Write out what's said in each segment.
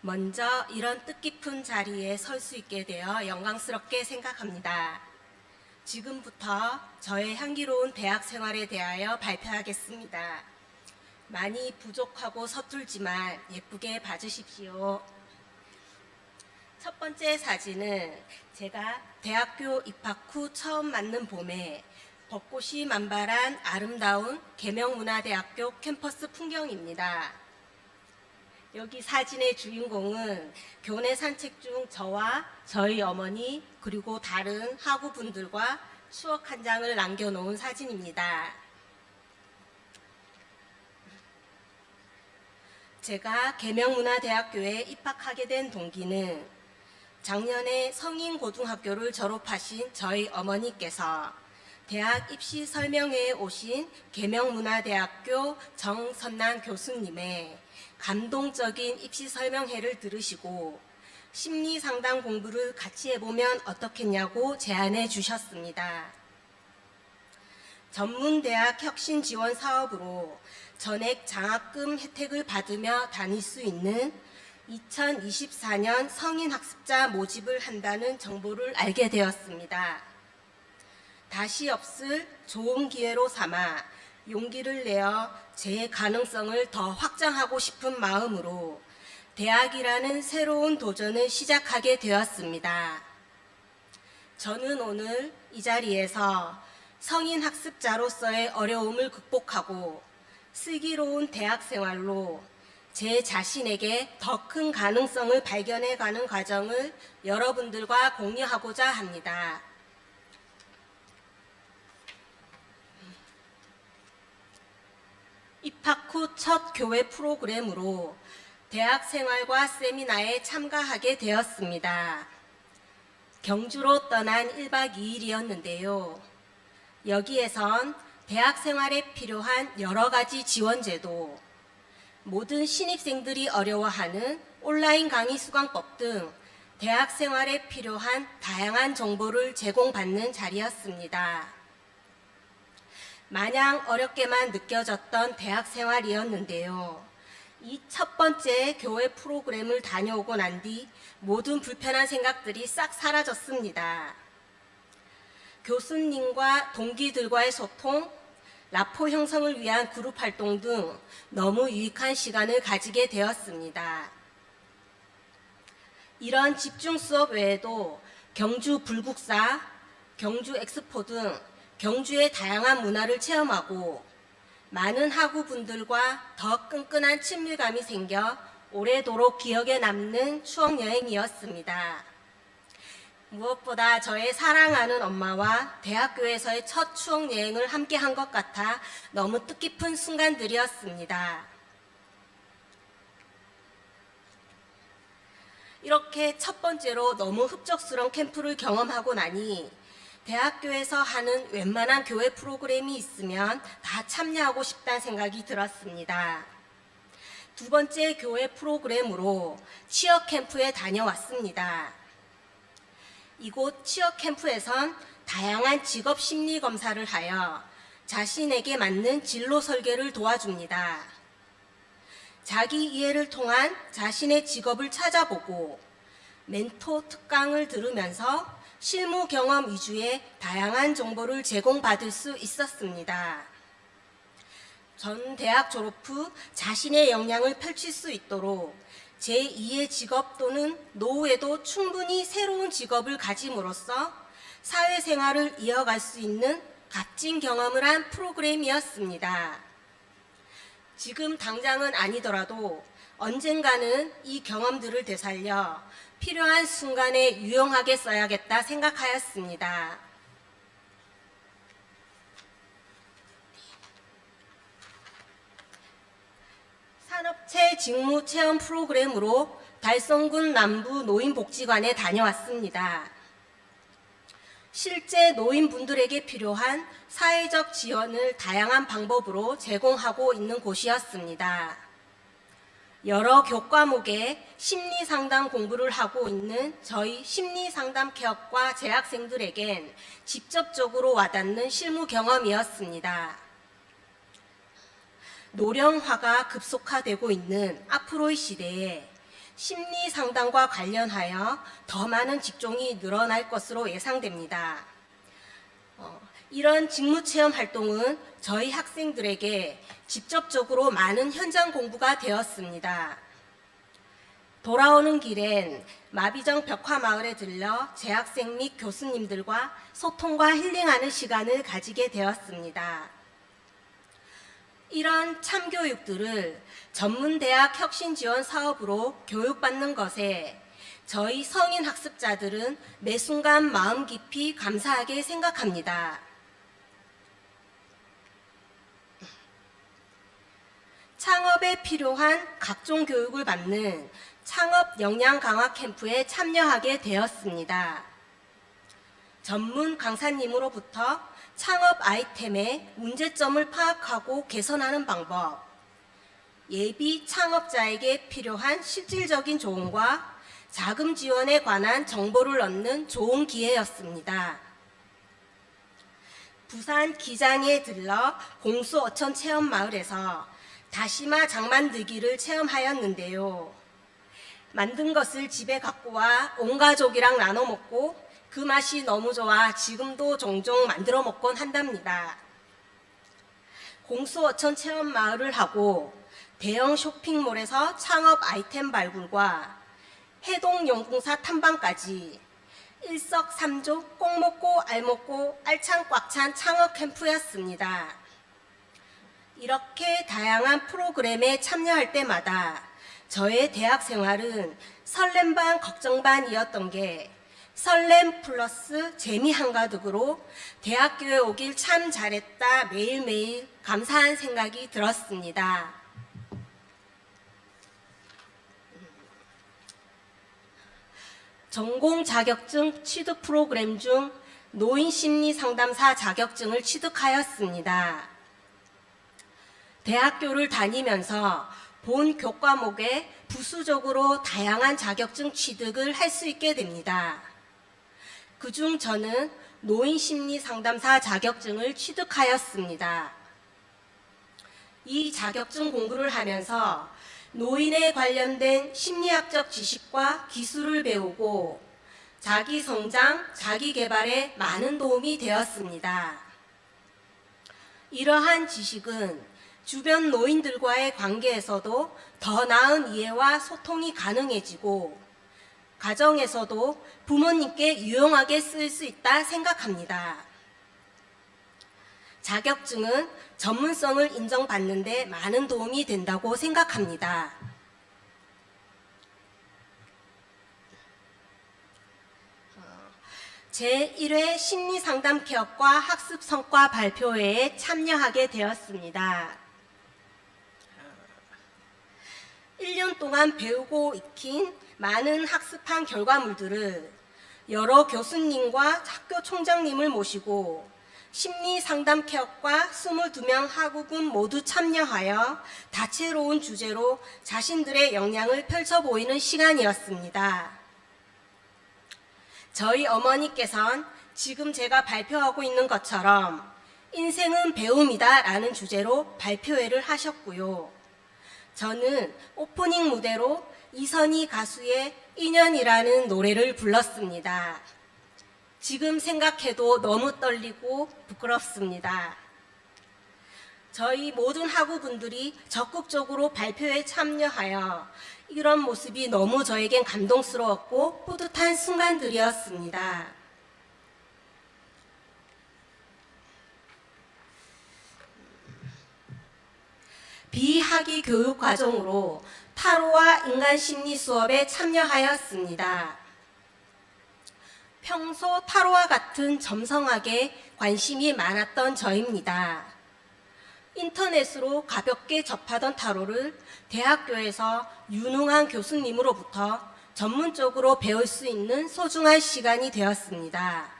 먼저 이런 뜻깊은 자리에 설 수 있게 되어 영광스럽게 생각합니다. 지금부터 저의 향기로운 대학 생활에 대하여 발표하겠습니다. 많이 부족하고 서툴지만 예쁘게 봐주십시오. 첫 번째 사진은 제가 대학교 입학 후 처음 맞는 봄에 벚꽃이 만발한 아름다운 계명문화대학교 캠퍼스 풍경입니다. 여기 사진의 주인공은 교내 산책 중 저와 저희 어머니 그리고 다른 학우분들과 추억 한 장을 남겨놓은 사진입니다. 제가 계명문화대학교에 입학하게 된 동기는 작년에 성인고등학교를 졸업하신 저희 어머니께서 대학 입시 설명회에 오신 계명문화대학교 정선난 교수님의 감동적인 입시 설명회를 들으시고 심리 상담 공부를 같이 해보면 어떻겠냐고 제안해 주셨습니다. 전문대학 혁신 지원 사업으로 전액 장학금 혜택을 받으며 다닐 수 있는 2024년 성인 학습자 모집을 한다는 정보를 알게 되었습니다. 다시 없을 좋은 기회로 삼아 용기를 내어 제 가능성을 더 확장하고 싶은 마음으로 대학이라는 새로운 도전을 시작하게 되었습니다. 저는 오늘 이 자리에서 성인 학습자로서의 어려움을 극복하고 슬기로운 대학 생활로 제 자신에게 더 큰 가능성을 발견해 가는 과정을 여러분들과 공유하고자 합니다. 입학 후 첫 교회 프로그램으로 대학 생활과 세미나에 참가하게 되었습니다. 경주로 떠난 1박 2일이었는데요. 여기에선 대학 생활에 필요한 여러 가지 지원제도, 모든 신입생들이 어려워하는 온라인 강의 수강법 등 대학 생활에 필요한 다양한 정보를 제공받는 자리였습니다. 마냥 어렵게만 느껴졌던 대학 생활이었는데요. 이 첫 번째 교회 프로그램을 다녀오고 난 뒤 모든 불편한 생각들이 싹 사라졌습니다. 교수님과 동기들과의 소통, 라포 형성을 위한 그룹 활동 등 너무 유익한 시간을 가지게 되었습니다. 이런 집중 수업 외에도 경주 불국사, 경주 엑스포 등 경주의 다양한 문화를 체험하고 많은 학우분들과 더 끈끈한 친밀감이 생겨 오래도록 기억에 남는 추억 여행이었습니다. 무엇보다 저의 사랑하는 엄마와 대학교에서의 첫 추억 여행을 함께 한 것 같아 너무 뜻깊은 순간들이었습니다. 이렇게 첫 번째로 너무 흡족스러운 캠프를 경험하고 나니 대학교에서 하는 웬만한 교회 프로그램이 있으면 다 참여하고 싶다는 생각이 들었습니다. 두 번째 교회 프로그램으로 취업 캠프에 다녀왔습니다. 이곳 취업 캠프에선 다양한 직업 심리 검사를 하여 자신에게 맞는 진로 설계를 도와줍니다. 자기 이해를 통한 자신의 직업을 찾아보고 멘토 특강을 들으면서 실무 경험 위주의 다양한 정보를 제공받을 수 있었습니다. 전 대학 졸업 후 자신의 역량을 펼칠 수 있도록 제2의 직업 또는 노후에도 충분히 새로운 직업을 가짐으로써 사회생활을 이어갈 수 있는 값진 경험을 한 프로그램이었습니다. 지금 당장은 아니더라도 언젠가는 이 경험들을 되살려 필요한 순간에 유용하게 써야겠다 생각하였습니다. 산업체 직무 체험 프로그램으로 달성군 남부 노인복지관에 다녀왔습니다. 실제 노인분들에게 필요한 사회적 지원을 다양한 방법으로 제공하고 있는 곳이었습니다. 여러 교과목의 심리 상담 공부를 하고 있는 저희 심리 상담 개혁과 재학생들에겐 직접적으로 와닿는 실무 경험이었습니다. 노령화가 급속화되고 있는 앞으로의 시대에 심리 상담과 관련하여 더 많은 직종이 늘어날 것으로 예상됩니다. 어, 이런 직무 체험 활동은 저희 학생들에게 직접적으로 많은 현장 공부가 되었습니다. 돌아오는 길엔 마비정 벽화마을에 들려 재학생 및 교수님들과 소통과 힐링하는 시간을 가지게 되었습니다. 이런 참교육들을 전문대학 혁신지원 사업으로 교육받는 것에 저희 성인 학습자들은 매 순간 마음 깊이 감사하게 생각합니다. 창업에 필요한 각종 교육을 받는 창업 역량 강화 캠프에 참여하게 되었습니다. 전문 강사님으로부터 창업 아이템의 문제점을 파악하고 개선하는 방법, 예비 창업자에게 필요한 실질적인 조언과 자금 지원에 관한 정보를 얻는 좋은 기회였습니다. 부산 기장에 들러 공수 어촌 체험 마을에서 다시마 장 만들기를 체험하였는데요. 만든 것을 집에 갖고 와 온 가족이랑 나눠 먹고 그 맛이 너무 좋아 지금도 종종 만들어 먹곤 한답니다. 공수 어촌 체험 마을을 하고 대형 쇼핑몰에서 창업 아이템 발굴과 해동 연궁사 탐방까지 일석삼조 꼭 먹고 알 먹고 알찬 꽉 찬 창업 캠프였습니다. 이렇게 다양한 프로그램에 참여할 때마다 저의 대학 생활은 설렘 반 걱정 반이었던 게 설렘 플러스 재미 한가득으로 대학교에 오길 참 잘했다 매일매일 감사한 생각이 들었습니다. 전공 자격증 취득 프로그램 중 노인 심리 상담사 자격증을 취득하였습니다. 대학교를 다니면서 본 교과목에 부수적으로 다양한 자격증 취득을 할 수 있게 됩니다. 그중 저는 노인 심리 상담사 자격증을 취득하였습니다. 이 자격증 공부를 하면서 노인에 관련된 심리학적 지식과 기술을 배우고 자기 성장, 자기 개발에 많은 도움이 되었습니다. 이러한 지식은 주변 노인들과의 관계에서도 더 나은 이해와 소통이 가능해지고 가정에서도 부모님께 유용하게 쓸 수 있다 생각합니다. 자격증은 전문성을 인정받는데 많은 도움이 된다고 생각합니다. 제1회 심리상담 개혁과 학습 성과 발표회에 참여하게 되었습니다. 1년 동안 배우고 익힌 많은 학습한 결과물들을 여러 교수님과 학교 총장님을 모시고 심리 상담 케어과 22명 학우군 모두 참여하여 다채로운 주제로 자신들의 역량을 펼쳐 보이는 시간이었습니다. 저희 어머니께선 지금 제가 발표하고 있는 것처럼 인생은 배움이다 라는 주제로 발표회를 하셨고요. 저는 오프닝 무대로 이선희 가수의 인연이라는 노래를 불렀습니다. 지금 생각해도 너무 떨리고 부끄럽습니다. 저희 모든 학우분들이 적극적으로 발표에 참여하여 이런 모습이 너무 저에겐 감동스러웠고 뿌듯한 순간들이었습니다. 비학위 교육 과정으로 타로와 인간 심리 수업에 참여하였습니다. 평소 타로와 같은 점성학에 관심이 많았던 저입니다. 인터넷으로 가볍게 접하던 타로를 대학교에서 유능한 교수님으로부터 전문적으로 배울 수 있는 소중한 시간이 되었습니다.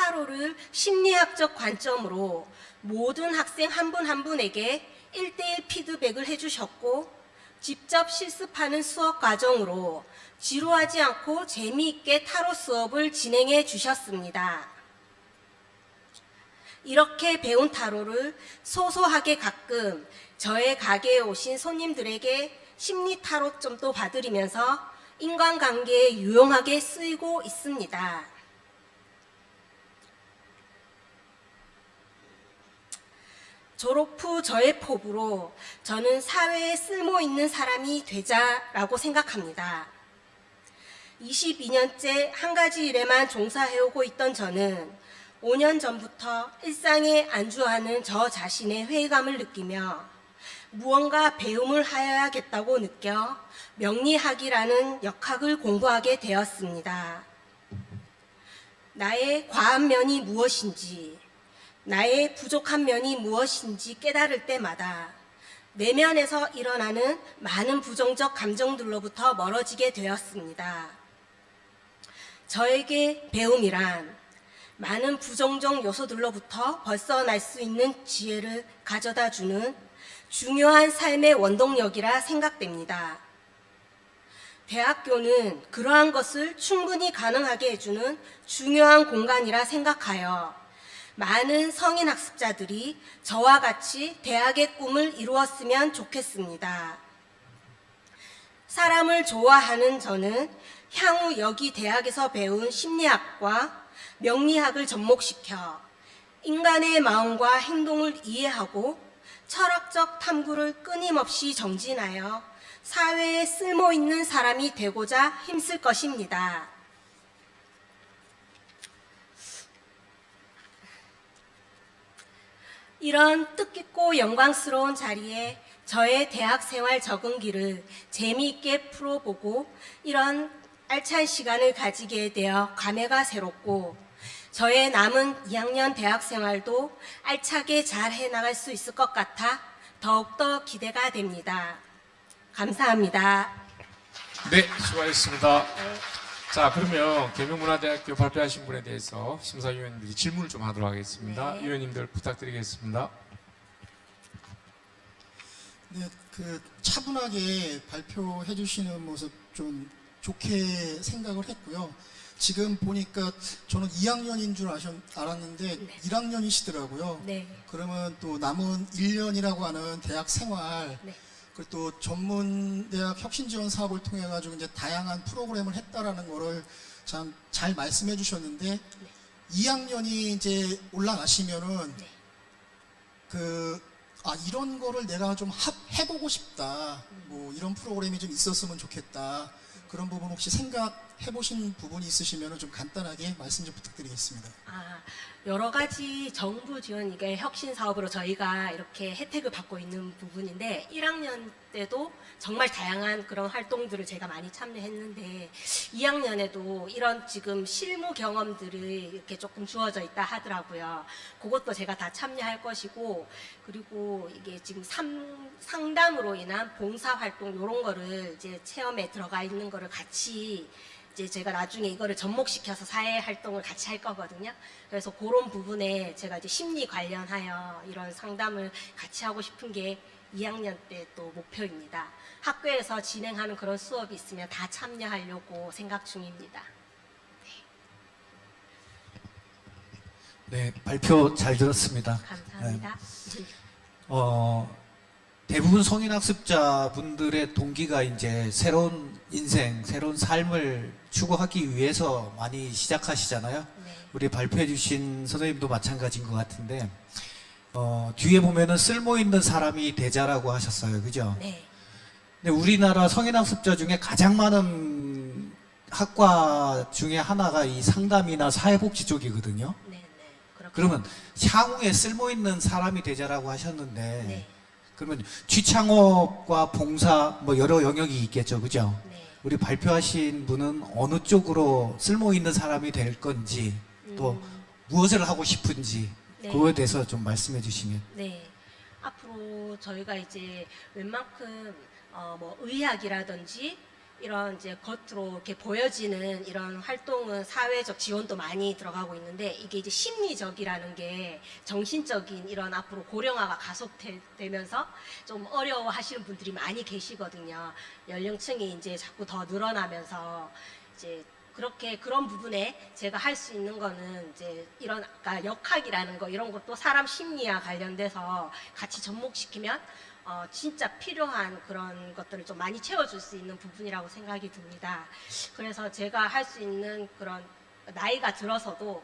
타로를 심리학적 관점으로 모든 학생 한 분 한 분에게 1대1 피드백을 해주셨고 직접 실습하는 수업 과정으로 지루하지 않고 재미있게 타로 수업을 진행해 주셨습니다. 이렇게 배운 타로를 소소하게 가끔 저의 가게에 오신 손님들에게 심리 타로 점도 봐드리면서 인간관계에 유용하게 쓰이고 있습니다. 졸업 후 저의 포부로 저는 사회에 쓸모 있는 사람이 되자라고 생각합니다. 22년째 한 가지 일에만 종사해오고 있던 저는 5년 전부터 일상에 안주하는 저 자신의 회의감을 느끼며 무언가 배움을 하여야겠다고 느껴 명리학이라는 역학을 공부하게 되었습니다. 나의 과한 면이 무엇인지, 나의 부족한 면이 무엇인지 깨달을 때마다 내면에서 일어나는 많은 부정적 감정들로부터 멀어지게 되었습니다. 저에게 배움이란 많은 부정적 요소들로부터 벗어날 수 있는 지혜를 가져다 주는 중요한 삶의 원동력이라 생각됩니다. 대학교는 그러한 것을 충분히 가능하게 해주는 중요한 공간이라 생각하여 많은 성인 학습자들이 저와 같이 대학의 꿈을 이루었으면 좋겠습니다. 사람을 좋아하는 저는 향후 여기 대학에서 배운 심리학과 명리학을 접목시켜 인간의 마음과 행동을 이해하고 철학적 탐구를 끊임없이 정진하여 사회에 쓸모 있는 사람이 되고자 힘쓸 것입니다. 이런 뜻깊고 영광스러운 자리에 저의 대학 생활 적응기를 재미있게 풀어보고 이런 알찬 시간을 가지게 되어 감회가 새롭고 저의 남은 2학년 대학 생활도 알차게 잘 해나갈 수 있을 것 같아 더욱더 기대가 됩니다. 감사합니다. 네, 수고하셨습니다. 자, 그러면 계명문화대학교 발표하신 분에 대해서 심사위원님들이 질문을 좀 하도록 하겠습니다. 네. 위원님들 부탁드리겠습니다. 네, 그 차분하게 발표해 주시는 모습 좀 좋게 생각을 했고요. 지금 보니까 저는 2학년인 줄 아셨, 알았는데 1학년이시더라고요. 네. 그러면 또 남은 1년이라고 하는 대학 생활 네. 그리고 또 전문 대학 혁신 지원 사업을 통해 가지고 이제 다양한 프로그램을 했다라는 거를 참 잘 말씀해 주셨는데 2학년이 이제 올라가시면은 네. 그, 아, 이런 거를 내가 좀 합, 해보고 싶다. 뭐, 이런 프로그램이 좀 있었으면 좋겠다. 그런 부분 혹시 생각 해 보신 부분이 있으시면 좀 간단하게 말씀 좀 부탁드리겠습니다. 아, 여러 가지 정부 지원 이게 혁신 사업으로 저희가 이렇게 혜택을 받고 있는 부분인데 1학년 때도 정말 다양한 그런 활동들을 제가 많이 참여했는데 2학년에도 이런 지금 실무 경험들이 이렇게 조금 주어져 있다 하더라고요. 그것도 제가 다 참여할 것이고 그리고 이게 지금 삼- 상담으로 인한 봉사 활동 이런 거를 이제 체험에 들어가 있는 거를 같이 이제 제가 나중에 이거를 접목시켜서 사회 활동을 같이 할 거거든요. 그래서 그런 부분에 제가 이제 심리 관련하여 이런 상담을 같이 하고 싶은 게 2학년 때 또 목표입니다. 학교에서 진행하는 그런 수업이 있으면 다 참여하려고 생각 중입니다. 네, 발표 잘 들었습니다. 감사합니다. 어, 대부분 성인 학습자 분들의 동기가 이제 새로운 인생, 새로운 삶을 추구하기 위해서 많이 시작하시잖아요. 네. 우리 발표해 주신 선생님도 마찬가지인 것 같은데, 어, 뒤에 보면은 쓸모 있는 사람이 되자라고 하셨어요. 그죠? 네. 근데 우리나라 성인 학습자 중에 가장 많은 학과 중에 하나가 이 상담이나 사회복지 쪽이거든요. 네. 네. 그러면 향후에 쓸모 있는 사람이 되자라고 하셨는데 네. 그러면 취창업과 봉사 뭐 여러 영역이 있겠죠, 그죠? 네. 우리 발표하신 분은 어느 쪽으로 쓸모 있는 사람이 될 건지 또 음. 무엇을 하고 싶은지 네. 그거에 대해서 좀 말씀해 주시면. 네. 앞으로 저희가 이제 웬만큼 어, 뭐 의학이라든지 이런 이제 겉으로 이렇게 보여지는 이런 활동은 사회적 지원도 많이 들어가고 있는데 이게 이제 심리적이라는 게 정신적인 이런 앞으로 고령화가 가속되면서 좀 어려워하시는 분들이 많이 계시거든요. 연령층이 이제 자꾸 더 늘어나면서 이제 그렇게 그런 부분에 제가 할 수 있는 거는 이제 이런 아까 역학이라는 거 이런 것도 사람 심리와 관련돼서 같이 접목시키면 어, 진짜 필요한 그런 것들을 좀 많이 채워줄 수 있는 부분이라고 생각이 듭니다. 그래서 제가 할 수 있는 그런 나이가 들어서도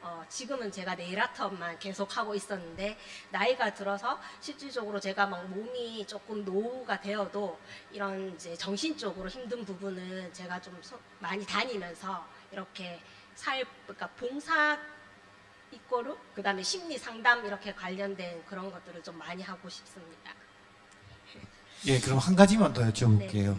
어, 지금은 제가 네일 아트업만 계속 하고 있었는데 나이가 들어서 실질적으로 제가 막 몸이 조금 노후가 되어도 이런 이제 정신적으로 힘든 부분은 제가 좀 소- 많이 다니면서 이렇게 사회 그러니까 봉사 이꼬르 그다음에 심리 상담 이렇게 관련된 그런 것들을 좀 많이 하고 싶습니다. 예, 그럼 한 가지만 더 여쭤볼게요.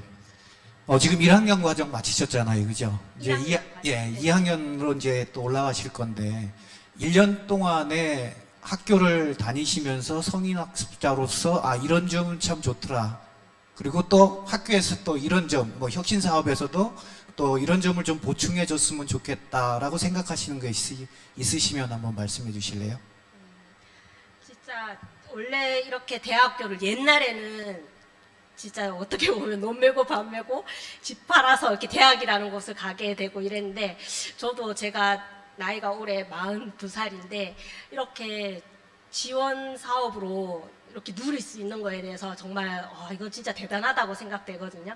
어, 지금 1학년 과정 마치셨잖아요, 그죠? 이제 1학년 2, 과정, 예, 네. 2학년으로 이제 또 올라가실 건데, 1년 동안에 학교를 다니시면서 성인학습자로서, 아, 이런 점은 참 좋더라. 그리고 또 학교에서 또 이런 점, 뭐 혁신 사업에서도 또 이런 점을 좀 보충해 줬으면 좋겠다라고 생각하시는 거 있으, 있으시면 한번 말씀해 주실래요? 진짜 원래 이렇게 대학교를 옛날에는 진짜 어떻게 보면 논 메고 밥 메고 집 팔아서 이렇게 대학이라는 곳을 가게 되고 이랬는데 저도 제가 나이가 올해 42살인데 이렇게 지원 사업으로 이렇게 누릴 수 있는 거에 대해서 정말 어, 이건 진짜 대단하다고 생각되거든요.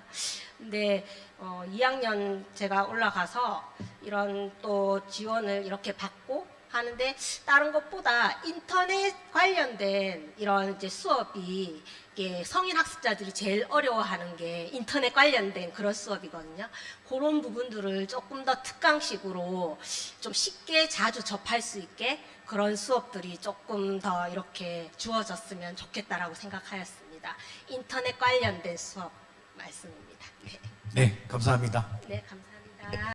근데 어, 2학년 제가 올라가서 이런 또 지원을 이렇게 받고 하는데 다른 것보다 인터넷 관련된 이런 이제 수업이 성인 학습자들이 제일 어려워하는 게 인터넷 관련된 그런 수업이거든요. 그런 부분들을 조금 더 특강식으로 좀 쉽게 자주 접할 수 있게 그런 수업들이 조금 더 이렇게 주어졌으면 좋겠다라고 생각하였습니다. 인터넷 관련된 수업 말씀입니다. 네, 네, 감사합니다. 네 감사합니다.